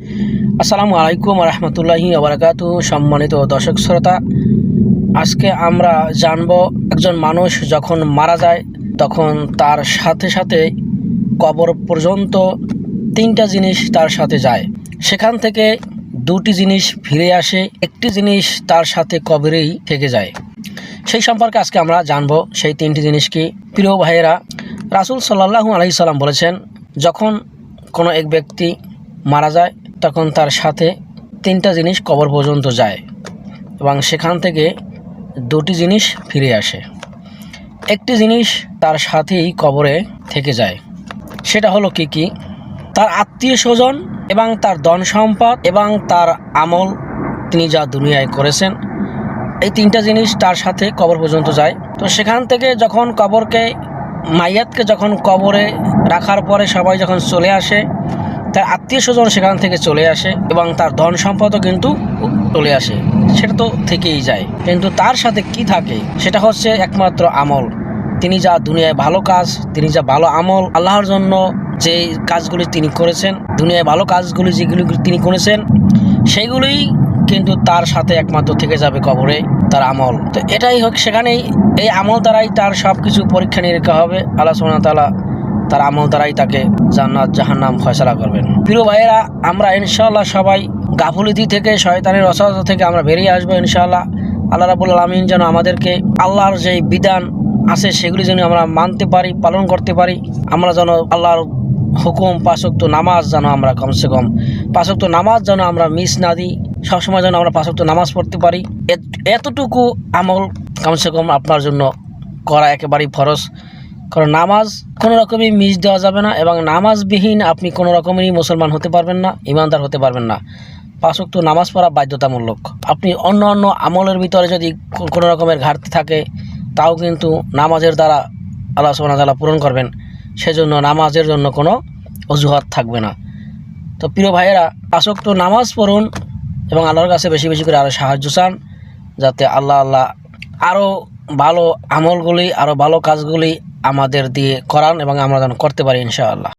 আসসালামু আলাইকুম রহমতুল্লাহি আবরাকাতু সম্মানিত দর্শক শ্রোতা। আজকে আমরা জানব, একজন মানুষ যখন মারা যায়, তখন তার সাথে সাথে কবর পর্যন্ত তিনটা জিনিস তার সাথে যায়। সেখান থেকে দুটি জিনিস ফিরে আসে, একটি জিনিস তার সাথে কবরেই থেকে যায়। সেই সম্পর্কে আজকে আমরা জানব, সেই তিনটি জিনিস কি? প্রিয় ভাইয়েরা, রাসুল সাল্লাহু আলহি সাল্লাম বলেছেন, যখন কোনো এক ব্যক্তি মারা যায় তখন তার সাথে তিনটা জিনিস কবর পর্যন্ত যায় এবং সেখান থেকে দুটি জিনিস ফিরে আসে। একটি জিনিস তার সাথেই কবরে থেকে যায়, সেটা হলো কি কি? তার আত্মীয় স্বজন এবং তার ধন সম্পদ এবং তার আমল তিনি যা দুনিয়ায় করেছেন, এই তিনটা জিনিস তার সাথে কবর পর্যন্ত যায়। তো সেখান থেকে যখন কবরকে, মাইয়াতকে যখন কবরে রাখার পরে সবাই যখন চলে আসে তার আত্মীয় স্বজন সেখান থেকে চলে আসে এবং তার ধন সম্পদও কিন্তু চলে আসে। সেটা তো থেকেই যায়। কিন্তু তার সাথে কি থাকে, সেটা হচ্ছে একমাত্র আমল। তিনি যা দুনিয়ায় ভালো কাজ, তিনি যা ভালো আমল, আল্লাহর জন্য যে কাজগুলি তিনি করেছেন, দুনিয়ায় ভালো কাজগুলি যেগুলি তিনি করেছেন সেইগুলোই কিন্তু তার সাথে একমাত্র থেকে যাবে কবরে তার আমল। তো এটাই হোক, সেখানেই এই আমল দ্বারাই তার সব কিছু পরীক্ষা নিরীক্ষা হবে। আল্লাহ সোনা তালা তার আমল দ্বারাই তাকে জান্নাত, জাহান্নাম ফয়সলা করবেন। প্রিয় ভাইয়েরা, আমরা ইনশাল্লাহ সবাই গাফুলিতি থেকে, শয়তানের অসহতা থেকে আমরা বেরিয়ে আসব ইনশাল্লাহ আল্লাহ রাবুল আলমিন যেন আমাদেরকে আল্লাহর যে বিধান আছে, সেগুলি যেন আমরা মানতে পারি, পালন করতে পারি। আমরা যেন আল্লাহর হুকুম পাঁচক্ত নামাজ যেন আমরা কমসে কম পাঁচক্ত নামাজ যেন আমরা মিস না দিই, সবসময় যেন আমরা পাঁচক্ত নামাজ পড়তে পারি। এতটুকু আমল কমসে কম আপনার জন্য করা একেবারেই ফরজ। কারণ নামাজ কোনো রকমই মিস দেওয়া যাবে না এবং নামাজবিহীন আপনি কোনো রকমেরই মুসলমান হতে পারবেন না, ইমানদার হতে পারবেন না। পাঁচক্ত নামাজ পড়া বাধ্যতামূলক। আপনি অন্য অন্য আমলের ভিতরে যদি কোনো রকমের ঘাটতি থাকে, তাও কিন্তু নামাজের দ্বারা আল্লাহ সুবহানাহু ওয়া তাআলা পূরণ করবেন। সেজন্য নামাজের জন্য কোনো অজুহাত থাকবে না। তো প্রিয় ভাইয়েরা আসক্ত নামাজ পড়ুন এবং আল্লাহর কাছে বেশি বেশি করে আরও সাহায্য চান, যাতে আল্লাহ আল্লাহ আরও ভালো আমলগুলি আরও ভালো কাজগুলি আমাদের দিয়ে করান এবং আমরা যেন করতে পারি ইনশাআল্লাহ।